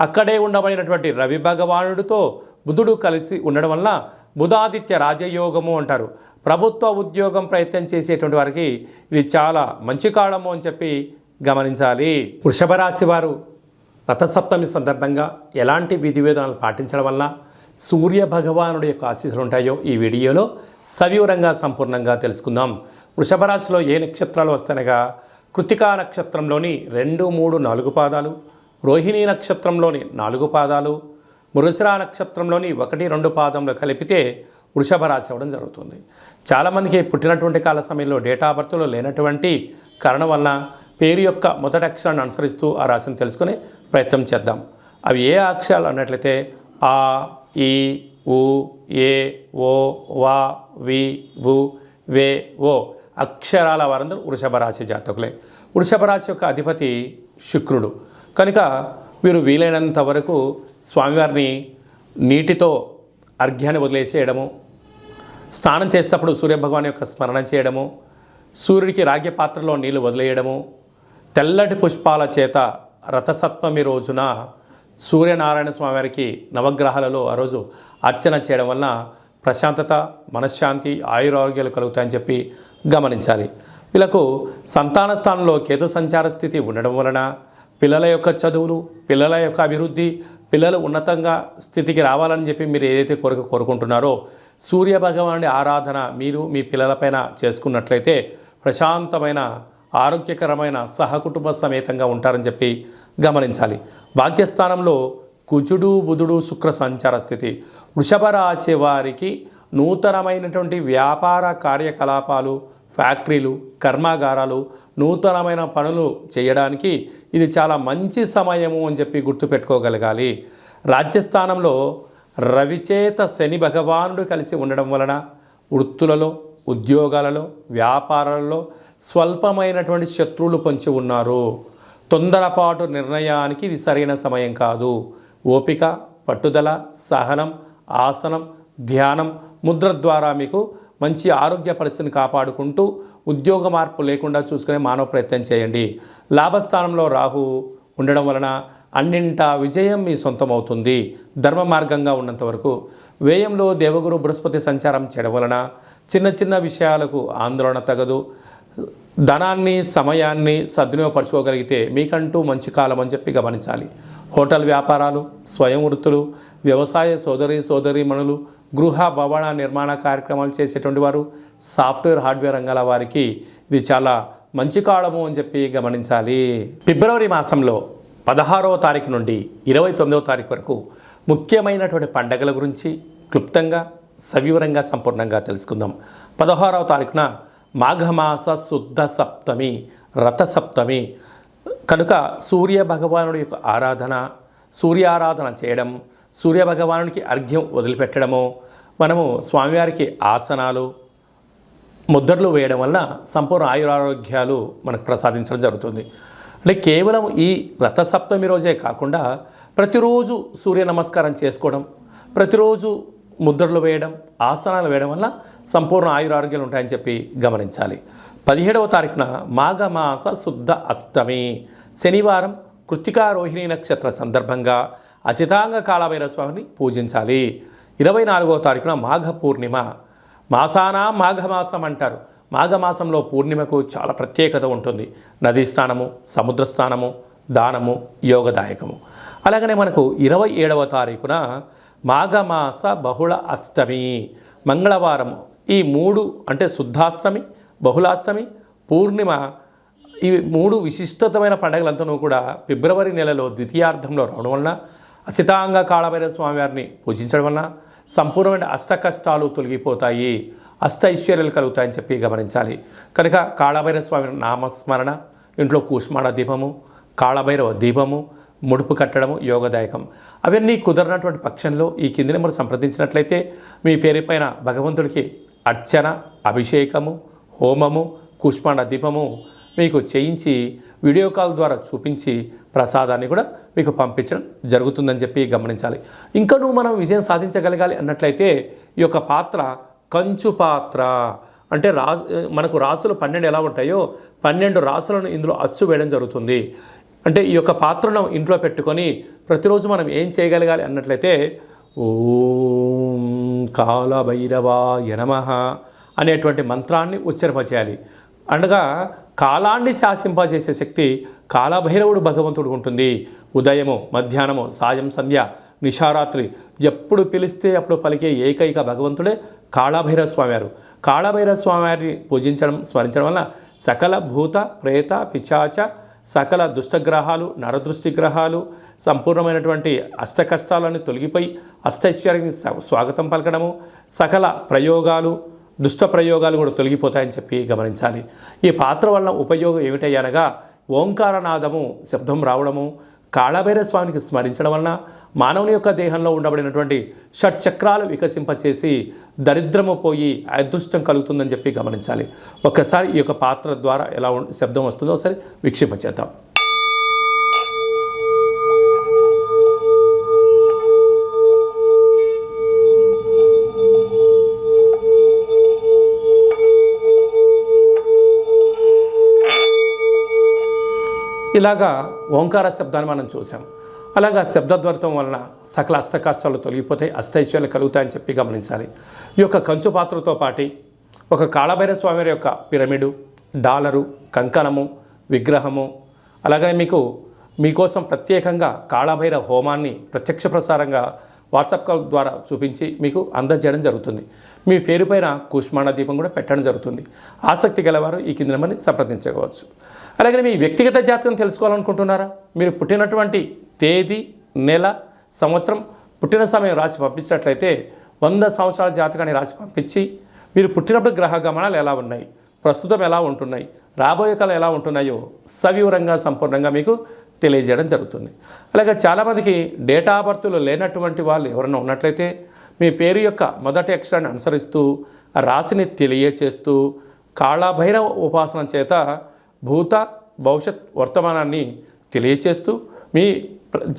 అక్కడే ఉండబడినటువంటి రవి భగవానుడితో బుధుడు కలిసి ఉండడం వల్ల బుధాదిత్య రాజయోగము అంటారు. ప్రభుత్వ ఉద్యోగం ప్రయత్నం చేసేటువంటి వారికి ఇది చాలా మంచి కాలము అని చెప్పి గమనించాలి. వృషభ రాశి వారు రథసప్తమి సందర్భంగా ఎలాంటి విధి విధానాలు పాటించడం వల్ల సూర్య భగవానుడి యొక్క ఆశీస్సులు ఉంటాయో ఈ వీడియోలో సవివరంగా సంపూర్ణంగా తెలుసుకుందాం. వృషభ రాశిలో ఏ నక్షత్రాలు వస్తాయనగా కృతికా నక్షత్రంలోని రెండు మూడు నాలుగు పాదాలు రోహిణీ నక్షత్రంలోని నాలుగు పాదాలు మృగశిరా నక్షత్రంలోని ఒకటి రెండు పాదంలో కలిపితే వృషభ రాశి అవ్వడం జరుగుతుంది. చాలామందికి పుట్టినటువంటి కాల సమయంలో డేటా బర్త్లో లేనటువంటి కారణం వలన పేరు యొక్క మొదటి అక్షరాన్ని అనుసరిస్తూ ఆ రాశిని తెలుసుకునే ప్రయత్నం చేద్దాం. అవి ఏ అక్షరాలు అన్నట్లయితే ఆ ఈ ఉ ఏ ఓ వా వి వు వే ఓ అక్షరాల వారందరూ వృషభ రాశి జాతకులే. వృషభ రాశి యొక్క అధిపతి శుక్రుడు. కనుక వీరు వీలైనంత వరకు స్వామివారిని నీటితో అర్ఘ్యాన్ని వదిలేసేయడము స్నానం చేసేటప్పుడు సూర్యభగవాన్ యొక్క స్మరణ చేయడము సూర్యుడికి రాగ్య పాత్రలో నీళ్ళు వదిలేయడము తెల్లటి పుష్పాల చేత రథసప్తమి రోజున సూర్యనారాయణ స్వామివారికి నవగ్రహాలలో ఆ రోజు అర్చన చేయడం వలన ప్రశాంతత మనశ్శాంతి ఆయురారోగ్యాలు కలుగుతాయని చెప్పి గమనించాలి. వీళ్ళకు సంతాన స్థానంలో కేతు సంచార స్థితి ఉండడం వలన పిల్లల యొక్క చదువులు పిల్లల యొక్క అభివృద్ధి పిల్లలు ఉన్నతంగా స్థితికి రావాలని చెప్పి మీరు ఏదైతే కోరిక కోరుకుంటున్నారో సూర్య భగవానుడి ఆరాధన మీరు మీ పిల్లలపైన చేసుకున్నట్లయితే ప్రశాంతమైన ఆరోగ్యకరమైన సహకుటుంబ సమేతంగా ఉంటారని చెప్పి గమనించాలి. భాగ్యస్థానంలో కుజుడు బుధుడు శుక్ర సంచార స్థితి. వృషభ రాశి వారికి నూతనమైనటువంటి వ్యాపార కార్యకలాపాలు ఫ్యాక్టరీలు కర్మాగారాలు నూతనమైన పనులు చేయడానికి ఇది చాలా మంచి సమయము అని చెప్పి గుర్తుపెట్టుకోగలగాలి. రాజ్యస్థానంలో రవిచేత శని భగవానుడు కలిసి ఉండడం వలన వృత్తులలో ఉద్యోగాలలో వ్యాపారాలలో స్వల్పమైనటువంటి శత్రువులు పొంచి ఉన్నారు. తొందరపాటు నిర్ణయానికి ఇది సరైన సమయం కాదు. ఓపిక పట్టుదల సహనం ఆసనం ధ్యానం ముద్ర ద్వారా మీకు మంచి ఆరోగ్య పరిస్థితిని కాపాడుకుంటూ ఉద్యోగ మార్పు లేకుండా చూసుకునే మానవ ప్రయత్నం చేయండి. లాభస్థానంలో రాహు ఉండడం వలన అన్నింటా విజయం మీ సొంతం అవుతుంది ధర్మ మార్గంగా ఉన్నంత వరకు వ్యయంలో దేవగురు బృహస్పతి సంచారం చేయడం వలన చిన్న చిన్న విషయాలకు ఆందోళన తగదు. ధనాన్ని సమయాన్ని సద్వినియోగపరచుకోగలిగితే మీకంటూ మంచి కాలం అని చెప్పి గమనించాలి. హోటల్ వ్యాపారాలు స్వయం వృత్తులు వ్యవసాయ సోదరి సోదరీమణులు గృహ భవన నిర్మాణ కార్యక్రమాలు చేసేటువంటి వారు సాఫ్ట్వేర్ హార్డ్వేర్ రంగాల వారికి ఇది చాలా మంచి కాలము అని చెప్పి గమనించాలి. ఫిబ్రవరి మాసంలో పదహారవ తారీఖు నుండి ఇరవై తొమ్మిదవ తారీఖు వరకు ముఖ్యమైనటువంటి పండగల గురించి క్లుప్తంగా సవివరంగా సంపూర్ణంగా తెలుసుకుందాం. పదహారవ తారీఖున మాఘమాస శుద్ధ సప్తమి రథ సప్తమి. కనుక సూర్య భగవానుడి యొక్క ఆరాధన సూర్యారాధన చేయడం సూర్యభగవానుడికి అర్ఘ్యం వదిలిపెట్టడము మనము స్వామివారికి ఆసనాలు ముద్రలు వేయడం వల్ల సంపూర్ణ ఆయురారోగ్యాలు మనకు ప్రసాదించడం జరుగుతుంది. అంటే కేవలం ఈ రథసప్తమి రోజే కాకుండా ప్రతిరోజు సూర్య నమస్కారం చేసుకోవడం ప్రతిరోజు ముద్రలు వేయడం ఆసనాలు వేయడం వల్ల సంపూర్ణ ఆయురారోగ్యాలు ఉంటాయని చెప్పి గమనించాలి. పదిహేడవ తారీఖున మాఘమాస శుద్ధ అష్టమి శనివారం కృత్తికా రోహిణి నక్షత్ర సందర్భంగా అసితాంగ కాళభైర స్వామిని పూజించాలి. ఇరవై నాలుగవ తారీఖున మాఘ పూర్ణిమ మాసానా మాఘమాసం అంటారు. మాఘమాసంలో పూర్ణిమకు చాలా ప్రత్యేకత ఉంటుంది. నదీ స్నానము సముద్ర స్నానము దానము యోగదాయకము. అలాగనే మనకు ఇరవై ఏడవ తారీఖున మాఘమాస బహుళ అష్టమి. మంగళవారం ఈ మూడు అంటే శుద్ధాష్టమి బహుళాష్టమి పూర్ణిమ ఇవి మూడు విశిష్టతమైన పండుగలంతనూ కూడా ఫిబ్రవరి నెలలో ద్వితీయార్థంలో రావడం వలన అసితాంగ కాళభైరవ స్వామివారిని పూజించడం వలన సంపూర్ణమైన అష్ట కష్టాలు తొలగిపోతాయి. అష్ట ఐశ్వర్యాలు కలుగుతాయని చెప్పి గమనించాలి. కనుక కాళభైరవ స్వామి నామస్మరణ ఇంట్లో కూష్మాణ దీపము కాళభైరవ దీపము ముడుపు కట్టడము యోగదాయకం. అవన్నీ కుదరనటువంటి పక్షంలో ఈ కింది నెంబర్ సంప్రదించినట్లయితే మీ పేరు పైన భగవంతుడికి అర్చన అభిషేకము హోమము కూష్మాండ దీపము మీకు చేయించి వీడియో కాల్ ద్వారా చూపించి ప్రసాదాన్ని కూడా మీకు పంపించడం జరుగుతుందని చెప్పి గమనించాలి. ఇంకనూ నువ్వు మనం విజయం సాధించగలగాలి అన్నట్లయితే ఈ యొక్క పాత్ర కంచు పాత్ర. అంటే రాజు మనకు రాసులు పన్నెండు ఎలా ఉంటాయో పన్నెండు రాసులను ఇందులో అచ్చు వేయడం జరుగుతుంది. అంటే ఈ యొక్క పాత్రను ఇంట్లో పెట్టుకొని ప్రతిరోజు మనం ఏం చేయగలగాలి అన్నట్లయితే ఓం కాలభైరవాయ యనమహ అనేటువంటి మంత్రాన్ని ఉచ్చరింపచేయాలి. అనగా కాలాన్ని శాసింపజేసే శక్తి కాలభైరవుడు భగవంతుడు ఉంటుంది. ఉదయము మధ్యాహ్నము సాయం సంధ్య నిషారాత్రి ఎప్పుడు పిలిస్తే అప్పుడు పలికే ఏకైక భగవంతుడే కాళభైరవ స్వామివారు. కాళభైరవ స్వామివారిని పూజించడం స్మరించడం వల్ల సకల భూత ప్రేత పిచాచ సకల దుష్టగ్రహాలు నరదృష్టి గ్రహాలు సంపూర్ణమైనటువంటి అష్ట కష్టాలను తొలగిపోయి అష్టైశ్వర్యానికి స్వాగతం పలకడము సకల ప్రయోగాలు దుష్ట ప్రయోగాలు కూడా తొలగిపోతాయని చెప్పి గమనించాలి. ఈ పాత్ర వల్ల ఉపయోగం ఏమిటయ్యనగా ఓంకారనాదము శబ్దం రావడము కాళభైర స్వామికి స్మరించడం వలన మానవుని యొక్క దేహంలో ఉండబడినటువంటి షట్చక్రాలు వికసింపచేసి దరిద్రము పోయి అదృష్టం కలుగుతుందని చెప్పి గమనించాలి. ఒక్కసారి ఈ యొక్క పాత్ర ద్వారా ఎలా శబ్దం వస్తుందో ఒకసారి వీక్షింపచేద్దాం. ఇలాగా ఓంకార శబ్దాన్ని మనం చూసాం అలాగా శబ్దద్వర్తం వలన సకల అష్టకాష్టాలు తొలగిపోతాయి అష్టైశ్వర్యాలు కలుగుతాయని చెప్పి గమనించాలి. ఈ యొక్క కంచు పాత్రతో పాటి ఒక కాళభైర స్వామి యొక్క పిరమిడు డాలరు కంకణము విగ్రహము అలాగనే మీకు మీకోసం ప్రత్యేకంగా కాళభైర హోమాన్ని ప్రత్యక్ష ప్రసారంగా వాట్సాప్ కాల్ ద్వారా చూపించి మీకు అందజేయడం జరుగుతుంది. మీ పేరు పైన కూష్మాండ దీపం కూడా పెట్టడం జరుగుతుంది. ఆసక్తి గలవారు ఈ కింద నెంబర్ని సంప్రదించవచ్చు. అలాగే మీ వ్యక్తిగత జాతకం తెలుసుకోవాలనుకుంటున్నారా? మీరు పుట్టినటువంటి తేదీ నెల సంవత్సరం పుట్టిన సమయం రాసి పంపించినట్లయితే వంద సంవత్సరాల జాతకాన్ని రాసి పంపించి మీరు పుట్టినప్పుడు గ్రహ గమనాలు ఎలా ఉన్నాయి? ప్రస్తుతం ఎలా ఉంటున్నాయి? రాబోయే కాలం ఎలా ఉంటున్నాయో సవివరంగా సంపూర్ణంగా మీకు తెలియజేయడం జరుగుతుంది. అలాగే చాలామందికి డేటా ఆఫ్ బర్త్లు లేనటువంటి వాళ్ళు ఎవరైనా ఉన్నట్లయితే మీ పేరు యొక్క మొదటి అక్షరాన్ని అనుసరిస్తూ రాశిని తెలియచేస్తూ కాళభైరవ ఉపాసన చేత భూత భవిష్యత్ వర్తమానాన్ని తెలియచేస్తూ మీ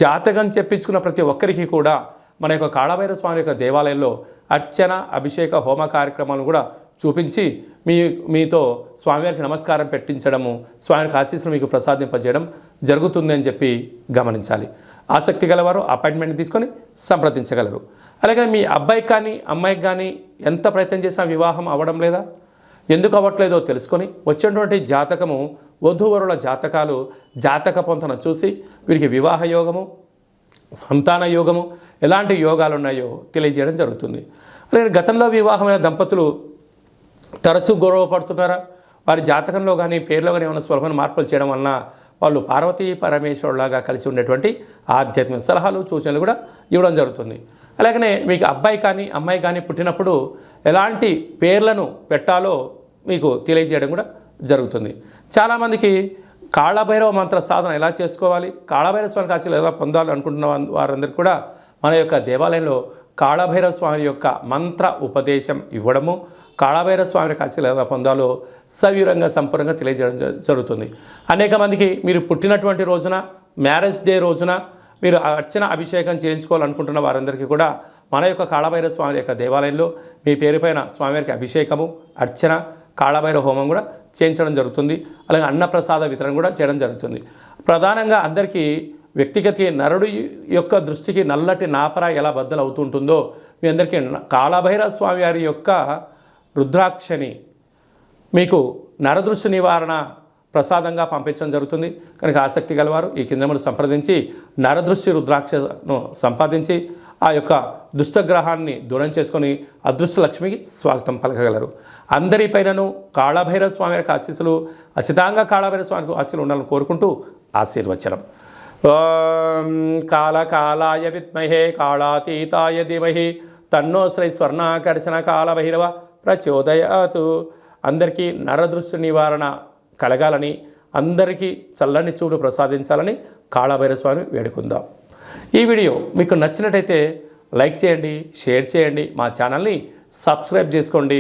జాతకం చెప్పించుకున్న ప్రతి ఒక్కరికి కూడా మన యొక్క కాళభైరవ స్వామి యొక్క దేవాలయంలో అర్చన అభిషేక హోమ కార్యక్రమాలను కూడా చూపించి మీ మీతో స్వామివారికి నమస్కారం పెట్టించడము స్వామివారికి ఆశీస్సులు మీకు ప్రసాదింపజేయడం జరుగుతుంది అని చెప్పి గమనించాలి. ఆసక్తి గలవారు అపాయింట్మెంట్ తీసుకొని సంప్రదించగలరు. అలాగే మీ అబ్బాయికి కానీ అమ్మాయికి కానీ ఎంత ప్రయత్నం చేసినా వివాహం అవ్వడం లేదా? ఎందుకు అవ్వట్లేదో తెలుసుకొని వచ్చినటువంటి జాతకము వధూవరుల జాతకాలు జాతక పొంతన చూసి వీరికి వివాహ యోగము సంతాన యోగము ఎలాంటి యోగాలు ఉన్నాయో తెలియజేయడం జరుగుతుంది. అలాగే గతంలో వివాహమైన దంపతులు తరచూ గౌరవపడుతున్నారా వారి జాతకంలో కానీ పేర్లో కానీ ఏమైనా స్వల్పమైన మార్పులు చేయడం వలన వాళ్ళు పార్వతీ పరమేశ్వరులాగా కలిసి ఉండేటువంటి ఆధ్యాత్మిక సలహాలు సూచనలు కూడా ఇవ్వడం జరుగుతుంది. అలాగనే మీకు అబ్బాయి కానీ అమ్మాయి కానీ పుట్టినప్పుడు ఎలాంటి పేర్లను పెట్టాలో మీకు తెలియజేయడం కూడా జరుగుతుంది. చాలామందికి కాళభైరవ మంత్ర సాధన ఎలా చేసుకోవాలి? కాళభైరవ స్వామి కాశీలు ఎలా పొందాలి అనుకుంటున్న వారందరూ కూడా మన యొక్క దేవాలయంలో కాళభైరవ స్వామి యొక్క మంత్ర ఉపదేశం ఇవ్వడము కాళభైరవ స్వామి కాశీలు ఎలా పొందాలో సవివరంగా సంపూర్ణంగా తెలియజేయడం జ- జరుగుతుంది. అనేక మందికి మీరు పుట్టినటువంటి రోజున మ్యారేజ్ డే రోజున మీరు అర్చన అభిషేకం చేయించుకోవాలనుకుంటున్న వారందరికీ కూడా మన యొక్క కాళభైరవ స్వామి యొక్క దేవాలయంలో మీ పేరుపైన స్వామివారికి అభిషేకము అర్చన కాళభైరవ హోమం కూడా చేయించడం జరుగుతుంది. అలాగే అన్నప్రసాద వితరణ కూడా చేయడం జరుగుతుంది. ప్రధానంగా అందరికీ వ్యక్తిగత నరుడు యొక్క దృష్టికి నల్లటి నాపర ఎలా బద్దలు అవుతుంటుందో మీ అందరికీ కాళభైరవ స్వామి వారి యొక్క రుద్రాక్షని మీకు నరదృష్టి నివారణ ప్రసాదంగా పంపించడం జరుగుతుంది. కనుక ఆసక్తి గలవారు ఈ కిందములు సంప్రదించి నరదృష్టి రుద్రాక్షను సంపాదించి ఆ యొక్క దుష్టగ్రహాన్ని దూరం చేసుకొని అదృష్ట లక్ష్మికి స్వాగతం పలకగలరు. అందరిపైనను కాళభైరవ స్వామి యొక్క ఆశీస్సులు అసితంగా కాళభైరవ స్వామికి ఆశీస్సులు ఉండాలని కోరుకుంటూ ఆశీర్వచనం. ఓం కాళకాలాయ విద్మహే కాళాతీతాయ ధీమహి తన్నో శ్రీ స్వర్ణాకర్షణ కాళభైరవ ప్రచోదయాతు. అందరికీ నరదృష్టి నివారణ కలగాలని అందరికీ చల్లని చూడు ప్రసాదించాలని కాళభైరస్వామి వేడుకుందాం. ఈ వీడియో మీకు నచ్చినట్టయితే లైక్ చేయండి షేర్ చేయండి మా ఛానల్ని సబ్స్క్రైబ్ చేసుకోండి.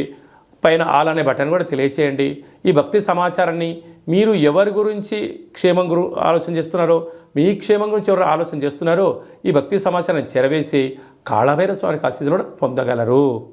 పైన ఆల్ అనే బటన్ కూడా తెలియచేయండి. ఈ భక్తి సమాచారాన్ని మీరు ఎవరి గురించి క్షేమం గురు ఆలోచన చేస్తున్నారో మీ క్షేమం గురించి ఎవరు ఆలోచన చేస్తున్నారో ఈ భక్తి సమాచారాన్ని చేరవేసి కాళభైర స్వామికి ఆశీస్సులు కూడా పొందగలరు.